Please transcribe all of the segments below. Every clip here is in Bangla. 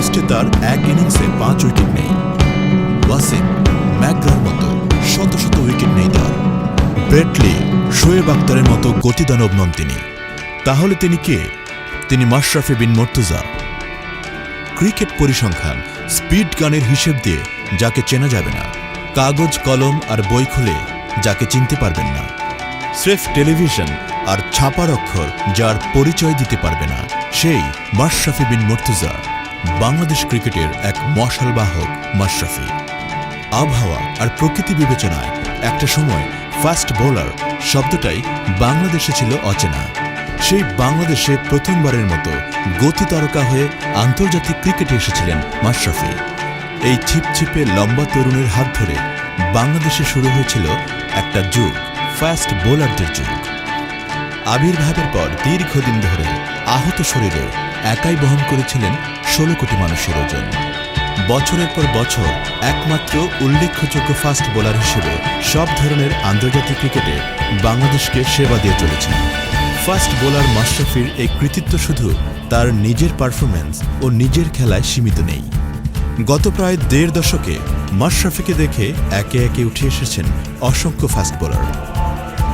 টেস্টে তার এক ইনিংসে পাঁচ উইকেট নেই। ওয়াসিম ম্যাকগ্রার মতো শত শত উইকেট নেই তার। ব্রেটলি শোয়েব আক্তারের মতো গতিদানব নন তিনি। তাহলে তিনি কে? তিনি মাশরাফি বিন মর্তুজা। ক্রিকেট পরিসংখ্যান, স্পিড গানের হিসেব দিয়ে যাকে চেনা যাবে না, কাগজ, কলম আর বই খুলে যাকে চিনতে পারবেন না। স্রেফ টেলিভিশন আর ছাপার অক্ষর যার পরিচয় দিতে পারবে না, সেই মাশরাফি বিন মর্তুজা। বাংলাদেশ ক্রিকেটের এক মশাল বাহক, মাশরাফি। আবহাওয়া আর প্রকৃতি বিবেচনায় একটা সময় ফাস্ট বোলার শব্দটাই বাংলাদেশে ছিল অচেনা। সেই বাংলাদেশে প্রথমবারের মতো গতি তারকা হয়ে আন্তর্জাতিক ক্রিকেটে এসেছিলেন মাশরাফি। এই ছিপছিপে লম্বা তরুণের হাত ধরে বাংলাদেশে শুরু হয়েছিল একটা যুগ, ফাস্ট বোলারদের যুগ। আবির্ভাবের পর দীর্ঘদিন ধরে আহত শরীরে একাই বহন করেছিলেন ষোলো কোটি মানুষের ওজন। বছরের পর বছর একমাত্র উল্লেখযোগ্য ফাস্ট বোলার হিসেবে সব ধরনের আন্তর্জাতিক ক্রিকেটে বাংলাদেশকে সেবা দিয়ে চলেছেন। ফাস্ট বোলার মাশরাফির এই কৃতিত্ব শুধু তার নিজের পারফরম্যান্স ও নিজের খেলায় সীমিত নেই। গত প্রায় দেড় দশকে মাশরাফিকে দেখে একে একে উঠে এসেছেন অসংখ্য ফাস্ট বোলার।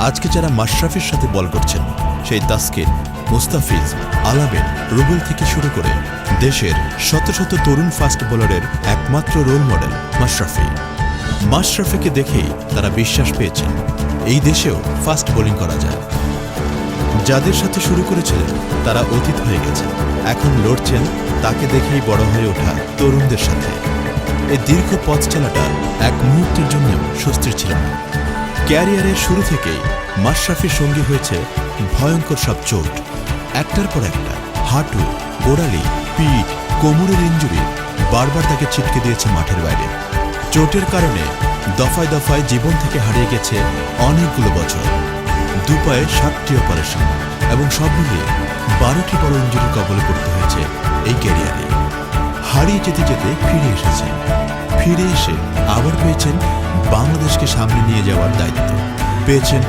আজকে যারা মাশরাফির সাথে বল করছেন, সেই তাস্কিন মুস্তাফিজ, আলাবেন, রুবেল থেকে শুরু করে দেশের শত শত তরুণ ফাস্ট বোলারের একমাত্র রোল মডেল মাশরাফি। মাশরাফিকে দেখেই তারা বিশ্বাস পেয়েছেন। এই দেশেও ফাস্ট বোলিং করা যায়। যাদের সাথে শুরু করেছিলেন, তারা অতীত হয়ে গেছেন এখন লড়ছেন তাকে দেখেই বড় হয়ে ওঠা তরুণদের সাথে। এই দীর্ঘ পথ চলাটা এক মুহূর্তের জন্য স্বস্তির ছিল না। ক্যারিয়ারের শুরু থেকেই মাশরাফির সঙ্গী হয়েছে ভয়ঙ্কর সব চোট। একটার পর একটা, হাঁটু, গোড়ালি, পিঠ, কোমরের ইঞ্জুরি বারবার তাকে ছিটকে দিয়েছে মাঠের বাইরে। চোটের কারণে দফায় দফায় জীবন থেকে হারিয়ে গেছে অনেকগুলো বছর। দুপায়ে সাতটি অপারেশন এবং সব মিলিয়ে বারোটি বড় ইঞ্জুরির কবলে পড়তে হয়েছে এই ক্যারিয়ারে। হারিয়ে যেতে যেতে ফিরে এসেছেন ফিরে এসে আবার পেয়েছেন বাংলাদেশকে সামনে নিয়ে যাওয়ার দায়িত্ব। পেয়েছেন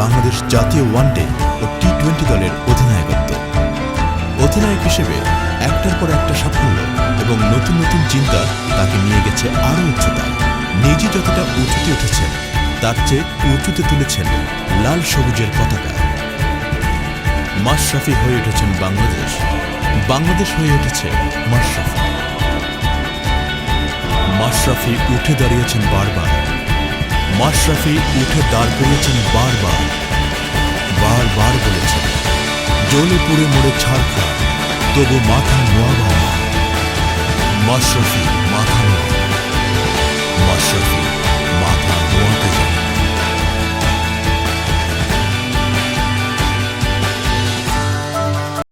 বাংলাদেশ জাতীয় ওয়ানডে ও টি টোয়েন্টি দলের অধিনায়কত্ব অধিনায়ক হিসেবে একটার পর একটা সাফল্য এবং নতুন নতুন চিন্তা তাকে নিয়ে গেছে আরও উচ্চতায় নিজে যতটা উঁচুতে উঠেছেন তার চেয়ে উঁচুতে তুলেছেন লাল সবুজের পতাকা। মাশরাফি হয়ে উঠেছেন বাংলাদেশ। বাংলাদেশ হয়ে উঠেছে মাশরাফি। মাশরাফি উঠে দাঁড়িয়েছেন বারবার। মাশরাফি উঠে দাঁড় করিয়েছেন বারবার। জ্বলে পুড়ে মরে ছাড়খা তবু মাথা নোয়া মাশরফি